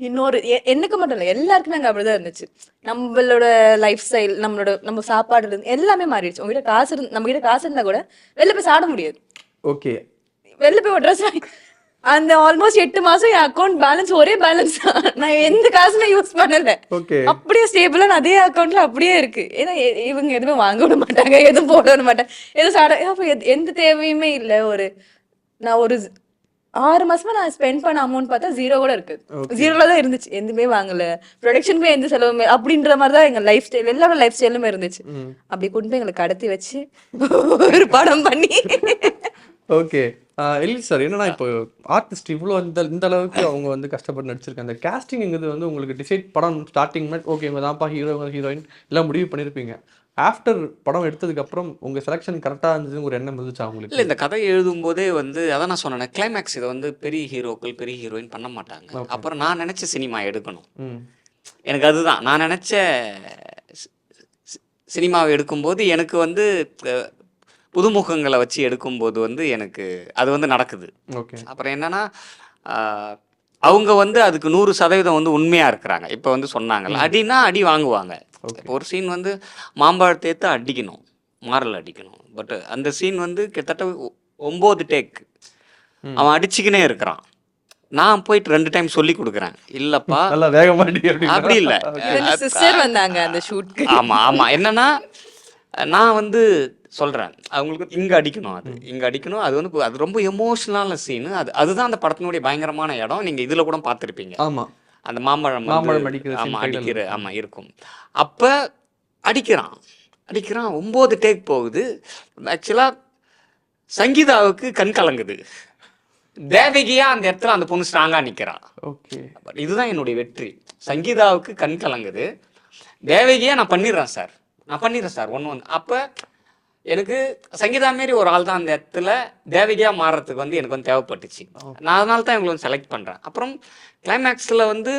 இன்னொரு எனக்கு மட்டும் இல்லை எல்லாருக்குமே அங்கே அப்படிதான் இருந்துச்சு. நம்மளோட லைஃப் ஸ்டைல் நம்மளோட நம்ம சாப்பாடு இருந்து எல்லாமே மாறிடுச்சு. உங்ககிட்ட காசு இருந்து நம்ம கிட்ட காசு இருந்தா கூட வெளில போய் சாப்பிட முடியாது. ஓகே வெளில போய் ட்ரெஸ் அந்த ஆல்மோஸ்ட் எட்டு மாசம் என் அக்கௌண்ட் பேலன்ஸ் ஒரே பேலன்ஸ் தான். நான் எந்த காசுமே யூஸ் பண்ணல. அப்படியே ஸ்டேபிளா அதே அக்கௌண்ட்ல அப்படியே இருக்கு. ஏன்னா இவங்க எதுவுமே வாங்க விட மாட்டாங்க எதுவும் போட விட மாட்டாங்க. எதுவும் சாட எந்த தேவையுமே இல்லை. ஒரு நான் ஒரு ஆறு மாசமா நான் ஸ்பெண்ட் பண்ண அமௌண்ட் பார்த்தா ஜீரோ கூட இருக்கு. ஜீரோல தான் இருந்துச்சு. எதுவுமே வாங்கல. ப்ரொடக்ஷனுமே எந்த செலவுமே அப்படின்ற மாதிரி தான் எங்க லைஃப் ஸ்டைல் எல்லாரோட லைஃப் ஸ்டைலுமே இருந்துச்சு அப்படி கொண்டு போய் எங்களை கடத்தி வச்சு ஒரு படம் பண்ணி. [LAUGHS] Okay எல்லி sir. என்னன்னா இப்போ ஆர்டிஸ்ட் இவ்வளோ இந்த இந்த அளவுக்கு அவங்க வந்து கஷ்டப்பட்டு நடிச்சிருக்காங்க. அந்த castingங்கிறது வந்து உங்களுக்கு டிசைட் படம் ஸ்டார்டிங் மாதிரி ஓகே இவங்க தான்ப்பா ஹீரோ ஹீரோயின் எல்லாம் முடிவு பண்ணியிருப்பீங்க ஆஃப்டர் படம் எடுத்ததுக்கு அப்புறம் உங்க செலெக்ஷன் கரெக்டாக இருந்ததுன்னு ஒரு எண்ணம் இருந்துச்சா இல்லை உங்களுக்கு இந்த கதை எழுதும்போதே வந்து அதான் நான் சொன்னேன் கிளைமேக்ஸ் இதை வந்து பெரிய ஹீரோக்கள் பெரிய ஹீரோயின் பண்ண மாட்டாங்க. அப்புறம் நான் நினச்ச சினிமா எடுக்கணும். எனக்கு அதுதான். நான் நினச்ச சினிமாவை எடுக்கும்போது எனக்கு வந்து புதுமுகங்களை வச்சு எடுக்கும்போது வந்து எனக்கு அது வந்து நடக்குது. ஓகே. அப்புறம் என்னன்னா அவங்க வந்து அதுக்கு நூறு சதவீதம் வந்து உண்மையாக இருக்கிறாங்க. இப்போ வந்து சொன்னாங்கல்ல. அடினா அடி வாங்குவாங்க. இப்போ ஒரு சீன் வந்து மாம்பழத்தை எடுத்து அடிக்கணும். மாரல் அடிக்கணும். பட் அந்த சீன் வந்து கிட்டத்தட்ட ஒம்பது டேக் அவன் அடிச்சுக்கினே இருக்கிறான். நான் போயிட்டு ரெண்டு டைம் சொல்லி கொடுக்குறேன். இல்லப்பா. [LAUGHS] அப்படி அப்படி இல்லை. சிஸ்டர் வந்தாங்க அந்த ஷூட்க்கு ஆமா ஆமா. என்னன்னா நான் வந்து சொல்றேன். அவங்களுக்கு இங்க அடிக்கணும் அது. இங்க அடிக்கணும். அது வந்து அது ரொம்ப எமோஷனலான சீனு அது அதுதான் அந்த படத்தினுடைய பயங்கரமான இடம். நீங்க இதுல கூட பார்த்திருப்பீங்க. ஆமா. அந்த மாம்பழம் மாம்பழம் அடிக்கிற scene ஆமா trailer ல அடிக்கிற ஆமா இருக்கும். அப்ப அடிக்கிறான். அடிக்கிறான். ஒன்பது டேக் போகுது. ஆக்சுவலா சங்கீதாவுக்கு கண் கலங்குது. தேவகியா அந்த இடத்துல அந்த பொண்ணு ஸ்ட்ராங்கா நிக்கிறா. ஓகே. இதுதான் என்னுடைய வெற்றி. சங்கீதாவுக்கு கண் கலங்குது. தேவகியா நான் பண்ணிடுறேன் சார் நான் பண்ணிடுறேன் சார் ஒன்று வந்து அப்போ எனக்கு சங்கீதா மாரி ஒரு ஆள் தான் அந்த இடத்துல தேவகியா மாறுறதுக்கு வந்து எனக்கு வந்து தேவைப்பட்டுச்சு. நான் அதனால தான் இவங்களை வந்து செலக்ட் பண்ணுறேன் அப்புறம் கிளைமேக்ஸில் வந்து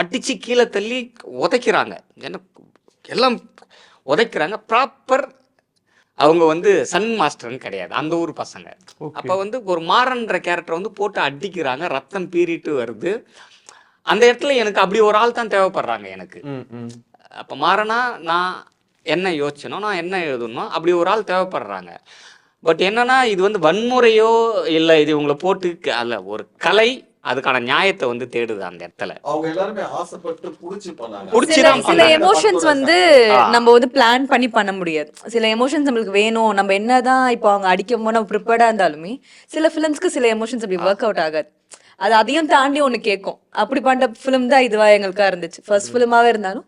அடித்து கீழே தள்ளி உதைக்கிறாங்க. என்ன எல்லாம் உதைக்கிறாங்க. ப்ராப்பர் அவங்க வந்து சன் மாஸ்டர்னு கிடையாது. அந்த ஊர் பசங்க. அப்போ வந்து ஒரு மாறன்ற கேரக்டர் வந்து போட்டு அடிக்கிறாங்க. ரத்தம் பீறிட்டு வருது. அந்த இடத்துல எனக்கு அப்படி ஒரு ஆள் தான் தேவைப்படுறாங்க எனக்கு. அப்போ மாறனா நான் என்ன யோசிச்சனோ நான் என்ன எழுதணும் அப்படி ஒரு ஆள் தேவைப்படுறாங்க. பட் என்னன்னா இது வந்து வன்முறையோ இல்லை இது இவங்களை போட்டு அல்ல ஒரு கலை அதுக்கான நியாயத்தை வந்து தேடுது அந்த இடத்துல. அவங்க எல்லாருமே ஆசைப்பட்டு புடிச்சு பண்ணாங்க. புடிச்சு சில. எமோஷன்ஸ் வந்து. நம்ம வந்து பிளான் பண்ணி பண்ண முடியாது. சில எமோஷன்ஸ் நம்மளுக்கு வேணும். நம்ம என்னதான் இப்போ அவங்க அடிக்கும் போது நம்ம ப்ரிப்பேர்டா இருந்தாலுமே சில ஃபிலிம்ஸ்க்கு சில எமோஷன்ஸ் அப்படி ஒர்க் அவுட் ஆகாது. அது அதையும் தாண்டி ஒன்று கேட்கும் அப்படி பண்ண ஃபிலிம் தான் இதுவா எங்களுக்கா இருந்துச்சு. ஃபர்ஸ்ட் ஃபிலிமாவே இருந்தாலும்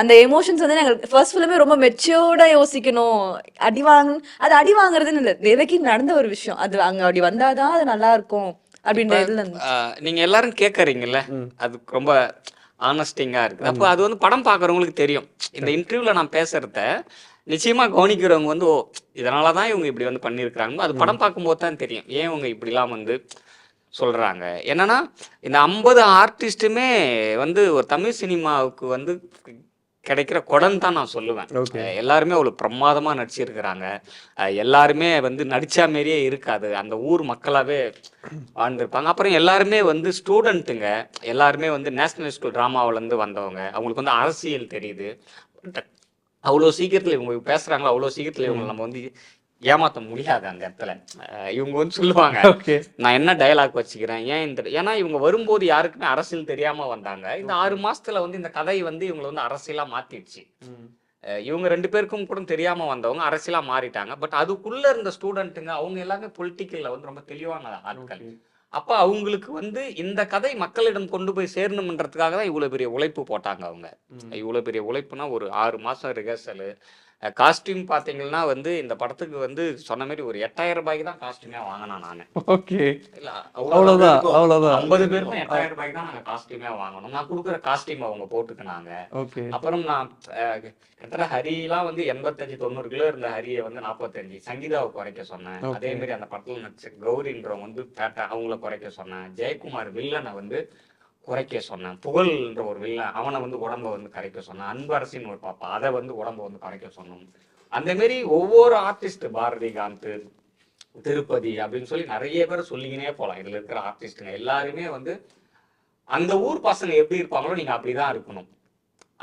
அந்த எமோஷன்ஸ் வந்து எங்களுக்கு ஃபர்ஸ்ட் ஃபிலிமே ரொம்ப மெச்சூர்டா யோசிக்கணும். அடி வாங்க அது அடி வாங்குறதுன்னு இல்லை தேவகி நடந்த ஒரு விஷயம். அது அங்க அப்படி வந்தாதான் அது நல்லா இருக்கும் அப்படின்ற இதுல நீங்க எல்லாரும் கேட்கறீங்கல்ல அது ரொம்ப ஆனஸ்டிங்கா இருக்கு. அப்போ அது வந்து படம் பார்க்குறவங்களுக்கு தெரியும். இந்த இன்டர்வியூல நான் பேசுறத நிச்சயமா கவனிக்கிறவங்க வந்து ஓ இதனால தான் இவங்க இப்படி வந்து பண்ணியிருக்கிறாங்க அது படம் பார்க்கும்போது தான் தெரியும். ஏன் இவங்க இப்படிலாம் வந்து சொல்றாங்க? என்னன்னா இந்த ஐம்பது ஆர்டிஸ்ட்டுமே வந்து ஒரு தமிழ் சினிமாவுக்கு வந்து கிடைக்கிற குடம் தான் நான் சொல்லுவேன். எல்லாருமே அவ்வளோ பிரமாதமாக நடிச்சிருக்கிறாங்க. எல்லாருமே வந்து நடிச்சா மாரியே இருக்காது. அந்த ஊர் மக்களாவே வாழ்ந்திருப்பாங்க. அப்புறம் எல்லாருமே வந்து ஸ்டூடெண்ட்டுங்க எல்லாருமே வந்து நேஷனல் ஸ்கூல் ட்ராமாவிலேருந்து வந்தவங்க. அவங்களுக்கு வந்து அரசியல் தெரியுது. அவ்வளோ சீக்கிரத்தில் இவங்க பேசுகிறாங்களோ அவ்வளோ சீக்கிரத்தில் இவங்க நம்ம வந்து ஏமாற்ற முடியாது அந்த இடத்துல. இவங்க வந்து சொல்லுவாங்க நான் என்ன டயலாக் வச்சுக்கிறேன்? ஏன் இந்த ஏன்னா இவங்க வரும்போது யாருக்குமே அரசியல் தெரியாம வந்தாங்க. இந்த ஆறு மாசத்துல வந்து இந்த கதை வந்து இவங்களை வந்து அரசியலா மாத்திடுச்சு. இவங்க ரெண்டு பேருக்கும் கூட தெரியாம வந்தவங்க அரசியலா மாறிட்டாங்க. பட் அதுக்குள்ள இருந்த ஸ்டூடெண்ட்டுங்க அவங்க எல்லாமே பொலிட்டிக்கல்ல வந்து ரொம்ப தெளிவான ஆட்கள். அப்ப அவங்களுக்கு வந்து இந்த கதை மக்களிடம் கொண்டு போய் சேரணுன்றதுக்காக தான் இவ்வளவு பெரிய உழைப்பு போட்டாங்க அவங்க. இவ்வளவு பெரிய உழைப்புனா ஒரு ஆறு மாசம் ரிஹர்சலு காஸ்டியூம் பாத்தீங்கன்னா வந்து இந்த படத்துக்கு வந்து சொன்ன மாதிரி ஒரு எட்டாயிரம் ரூபாய்க்கு தான் காஸ்டியூமே வாங்கினேன் நான். ஓகே. இல்ல அவ்வளவுதான். அவ்வளவுதான் ஐம்பது பேருக்கும் எட்டாயிரம் ரூபாய்க்கு தான் நாங்க காஸ்டியூமே வாங்கணும் நான் கொடுக்குற காஸ்டியூம் அவங்க போட்டுக்கினாங்க. ஓகே. அப்புறம் நான் கிட்டத்தட்ட ஹரிலாம் வந்து எண்பத்தஞ்சு தொண்ணூறு கிலோ இருந்த ஹரியை வந்து நாற்பத்தஞ்சு சங்கீதாவை குறைக்க சொன்னேன். அதே மாதிரி அந்த படத்துல நடிச்ச கௌரின்றவங்க வந்து பேட்டா அவங்கள குறைக்க சொன்னேன். ஜெயக்குமார் வில்லனை வந்து குறைக்க சொன்னேன். புகழ்ன்ற ஒரு வில்லன் அவனை வந்து உடம்ப வந்து கரைக்க சொன்னேன். அன்பரசின்னு ஒரு பாப்பா அதை வந்து உடம்ப வந்து கரைக்க சொன்னோம். அந்த மாதிரி ஒவ்வொரு ஆர்டிஸ்ட் பாரதிகாந்த் திருப்பதி அப்படின்னு சொல்லி நிறைய பேர் சொல்லிக்கினே போகலாம் இதுல இருக்கிற ஆர்டிஸ்ட்டுங்க எல்லாருமே வந்து அந்த ஊர் பசங்க எப்படி இருப்பாங்களோ நீங்க அப்படிதான் இருக்கணும்.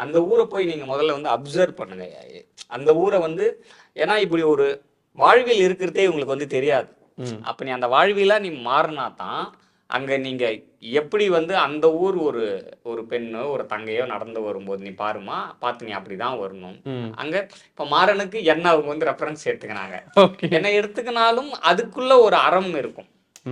அந்த ஊரை போய் நீங்க முதல்ல வந்து அப்சர்வ் பண்ணுங்க. அந்த ஊரை வந்து ஏன்னா இப்படி ஒரு வாழ்வில் இருக்கிறதே உங்களுக்கு வந்து தெரியாது. அப்ப நீ அந்த வாழ்வியலா நீ மாறினா தான் அங்க நீங்க எப்படி வந்து அந்த ஊர் ஒரு ஒரு பெண்ணோ ஒரு தங்கையோ நடந்து வரும்போது நீ பாருமா பார்த்து நீ அப்படிதான் வரணும். அங்க இப்ப மாறனுக்கு என்ன அவங்க வந்து ரெஃபரன்ஸ் எடுத்துக்கினாங்க என்ன எடுத்துக்கினாலும் அதுக்குள்ள ஒரு அறம் இருக்கும்.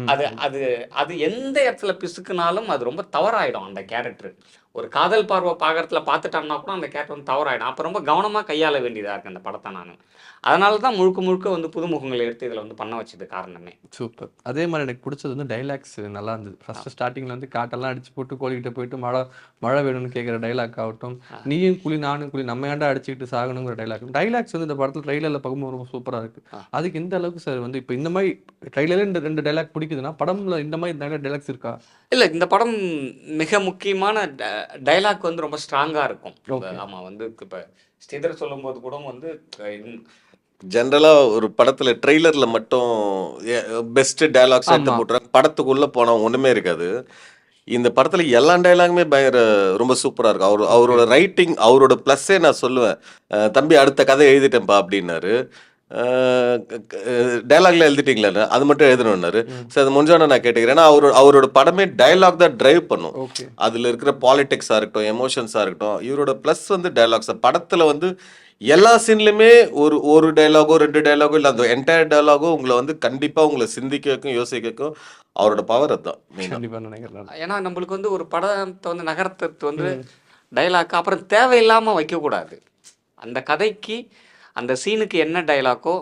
அது அது அது எந்த இடத்துல பிசுக்குனாலும் அது ரொம்ப தவறாயிடும் அந்த கேரக்டர் ஒரு காதல் பார்வை பாகத்துல பார்த்துட்டான்னா கூட அந்த கேரக்டர் வந்து தவறாயிடும். அப்போ ரொம்ப கவனமா கையாள வேண்டியதா இருக்கு அந்த படத்தை நான். அதனால தான் முழுக்க முழுக்க வந்து புதுமுகங்களை எடுத்து இதுல வந்து பண்ண வச்சது காரணமே. சூப்பர். அதே மாதிரி எனக்கு பிடிச்சது வந்து டைலாக்ஸ் நல்லா இருந்தது. ஃபர்ஸ்ட் ஸ்டார்டிங்ல வந்து காட்டெல்லாம் அடிச்சு போட்டு கோழிக்கிட்ட போயிட்டு மழை மழை வேணும்னு கேட்குற டைலாக் ஆகட்டும். நீயும் குழி நானும் குழி நம்ம ஏன்டா அடிச்சுக்கிட்டு சாகணுங்கிற டைலாக் டைலாக்ஸ் வந்து இந்த படத்துல ட்ரைலர்ல பார்க்கும்போது ரொம்ப சூப்பரா இருக்கு. ஆ. அதுக்கு இந்த அளவுக்கு சார் வந்து இப்போ இந்த மாதிரி ட்ரைலர்ல இந்த ரெண்டு டைலாக் பிடிக்குதுன்னா படம்ல இந்த மாதிரி நிறைய டைலாக்ஸ் இருக்கா? இல்ல இந்த படம் மிக முக்கியமான டைலாக் வந்து ரொம்ப ஸ்ட்ராங்கா இருக்கும். Okay. ஆமா வந்து இப்ப ஸ்ரீதர் சொல்லும்போது கூட வந்து அஹ், இந்த- ஜென்ரலா ஒரு படத்துல ட்ரெய்லர்ல மட்டும் பெஸ்ட் டயலாக்ஸ் எடுத்து. போட்டுறாங்க படத்துக்குள்ள போனா ஒண்ணுமே இருக்காது. இந்த படத்துல எல்லா டயலாகுமே பயங்கர ரொம்ப சூப்பரா இருக்கும். அவர் அவரோட ரைட்டிங் அவரோட ப்ளஸ்ஸே நான் சொல்லுவேன். தம்பி அடுத்த கதை எழுதிட்டேன்ப்பா அப்படின்னாரு. டைலாக்ல எழுதிட்டீங்களா? அது மட்டும் எழுதணும்னாரு. சரி அது முடிஞ்சோட நான் கேட்டுக்கிறேன். ஏன்னா அவரோட அவரோட படமே டயலாக் தான் டிரைவ் பண்ணும். அதுல இருக்கிற பாலிடிக்ஸாக இருக்கட்டும் எமோஷன்ஸாக இருக்கட்டும் இவரோட ப்ளஸ் வந்து டைலாக்ஸ் படத்துல வந்து எல்லா சீன்லையுமே ஒரு ஒரு டைலாகோ ரெண்டு டைலாகோ இல்லை அந்த என்டையர் டைலாகோ உங்களை வந்து கண்டிப்பா உங்களை சிந்திக்க வைக்கும் யோசிக்க வைக்கும் அவரோட பவர் அதுதான் நினைக்கிறேன். ஏன்னா நம்மளுக்கு வந்து ஒரு படத்தை வந்து நகரத்தை வந்து டைலாக் அப்புறம் தேவையில்லாம வைக்கக்கூடாது. அந்த கதைக்கு அந்த சீனுக்கு என்ன டைலாக்கோ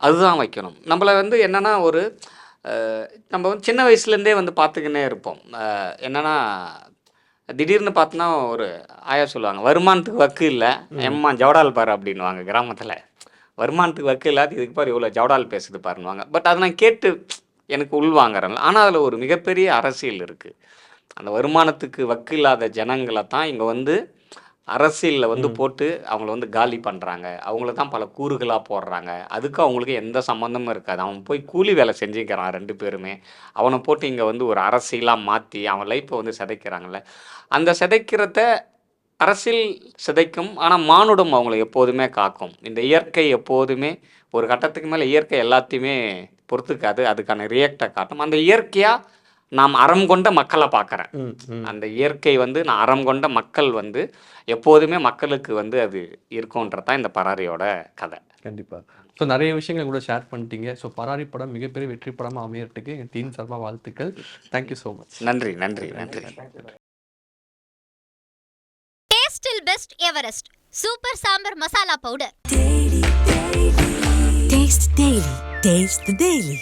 அதுதான் வைக்கணும். நம்மளை வந்து என்னன்னா ஒரு நம்ம வந்து சின்ன வயசுலேருந்தே வந்து பார்த்துக்கினே இருப்போம். என்னன்னா திடீர்னு பார்த்தோன்னா ஒரு ஆயா சொல்லுவாங்க வருமானத்துக்கு வக்கு இல்லை. எம்மா ஜவடால் பாரு அப்படின்னுவாங்க கிராமத்தில். வருமானத்துக்கு வக்கு இல்லாத இதுக்கு பாரு இவ்வளோ ஜவடால் பேசுது பாருன்னுவாங்க. பட் அதை நான் கேட்டு எனக்கு உள்வாங்குறேன் ஆனால் அதில் ஒரு மிகப்பெரிய அரசியல் இருக்குது அந்த வருமானத்துக்கு வக்கு இல்லாத ஜனங்களை தான் இங்கே வந்து அரசியலில் வந்து போட்டு அவங்கள வந்து காலி பண்ணுறாங்க அவங்கள தான் பல கூறுகளாக போடுறாங்க. அதுக்கு அவங்களுக்கு எந்த சம்மந்தமும் இருக்காது. அவன் போய் கூலி வேலை செஞ்சுக்கிறான் ரெண்டு பேருமே. அவனை போட்டு இங்கே வந்து ஒரு அரசியலாக மாற்றி அவன் லைஃப்பை வந்து சிதைக்கிறாங்கல்ல. அந்த சிதைக்கிறத அரசியல் சிதைக்கும். ஆனால் மானுடம் அவங்கள எப்போதுமே காக்கும். இந்த இயற்கை எப்போதுமே ஒரு கட்டத்துக்கு மேலே இயற்கை எல்லாத்தையுமே பொறுத்துக்காது. அதுக்கான ரியாக்டை காட்டும். அந்த இயற்கையாக நாம் அறம் கொண்ட மக்களை பார்க்குறேன். ம், ம். அந்த இயற்கை வந்து நான் அறம் கொண்ட மக்கள் வந்து எப்போதுமே மக்களுக்கு வந்து அது இருக்கும்ன்றது தான் இந்த பராரியோட கதை. கண்டிப்பா. ஸோ நிறைய விஷயங்களை கூட ஷேர் பண்ணிட்டீங்க. ஸோ பராரி படம் மிகப்பெரிய வெற்றி படமா அமையறதுக்கு எங்கள் டீம் சார்பாக வாழ்த்துக்கள். தேங்க்யூ ஸோ மச் நன்றி நன்றி நன்றி. டேஸ்டில் best Everest super sambar masala powder Daily. Taste the Daily.